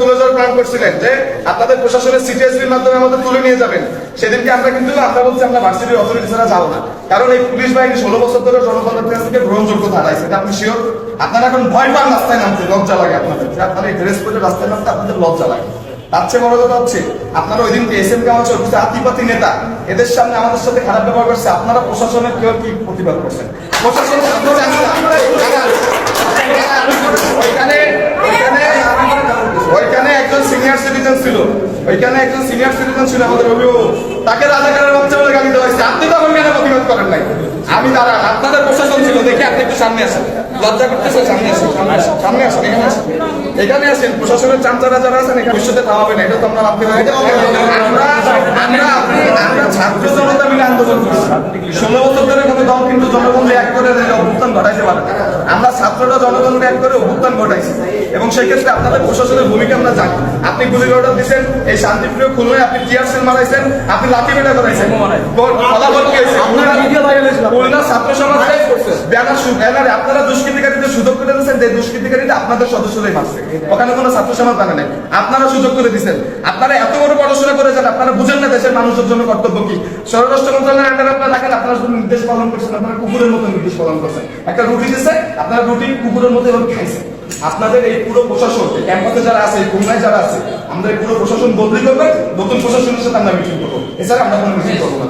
তুলে আপনাদের প্রশাসনের সিটিএসপির মাধ্যমে আমাদের তুলে নিয়ে যাবেন, সেদিনকে আমরা কিন্তু, আমরা বলছি আমরা ভার্সিটির অথরিটি ছাড়া যাব না। কারণ এই পুলিশ বাহিনী ষোলো বছর ধরে জনগণের কাছ গ্রহণযোগ্য এটা আপনি শিওর আপনারা এখন ভয় পান রাস্তায় নামতে, লজ্জা লাগে আপনাদের। আপনারা এই ড্রেস পরে রাস্তায় নামতে আপনাদের লজ্জা লাগে। তার বড় কথা হচ্ছে, আপনারা ওই দিনকে এস এম কামাল চৌধুরী আতিপাতি নেতা, এদের সামনে আমাদের সাথে খারাপ ব্যবহার করছে, আপনারা প্রশাসনের কেউ কি প্রতিবাদ করছেন? প্রশাসন ওইখানে একজন সিনিয়র সিটিজেন ছিল, ওইখানে একজন সিনিয়র সিটিজেন ছিল আমাদের অভিভাবক। তাকে রাজাকারের বাচ্চা বলে গালি দেওয়া হয়েছে। আপনি প্রতিবাদ করেন নাই। আমি দাঁড়ান, আপনাদের প্রশাসন ছিল, দেখি আপনি একটু সামনে আসেন। লজ্জা করতেছে সামনে আসেন। সামনে আসেন সামনে আসেন এখানে আসেন। এখানে আসেন প্রশাসনের চামচারা যারা আছেন এখানে ভবিষ্যতে না এটা তো আমরা ভাবতে পারি। আমরা আমরা আমরা ছাত্র জনতা মিলে আন্দোলন করছি। ষোলো বছর ধরে কোনো দল কিন্তু জনগণ এক করে অভ্যুত্থান ঘটাইতে পারে আমরা ছাত্ররা জনগণ এক করে অভ্যুত্থান ঘটাইছি। এবং সেই ক্ষেত্রে আপনাদের প্রশাসনের ভূমিকা আমরা জানি। আপনি গুলির অর্ডার দিচ্ছেন এই শান্তিপ্রিয় খুলনায় আপনি টিয়ার সেল মারাইছেন আপনি লাঠি মেটা করাইছেন। বল- ফলাফল কি? হয়েছে? ব্যানারে আপনারা সুযোগ করে দিচ্ছেন আপনারা এত বড় পড়াশোনা করেছেন আপনারা বুঝেন না দেশের মানুষের জন্য কর্তব্য কি। স্বরাষ্ট্র মন্ত্রণালয়ের আন্ডারে আপনারা দেখেন আপনারা শুধু নির্দেশ পালন করছেন, আপনারা কুকুরের মতো নির্দেশ পালন করছেন। একটা রুটি দিচ্ছে আপনারা রুটি কুকুরের মতো এভাবে খাইছেন আপনাদের এই পুরো প্রশাসন ক্যাম্পাসে যারা আছে খুলনায় যারা আছে, আমাদের পুরো প্রশাসন বদলি করবে, নতুন প্রশাসনের সাথে আমরা মিটিং করব। এছাড়া আমরা কোনো মিটিং করব না।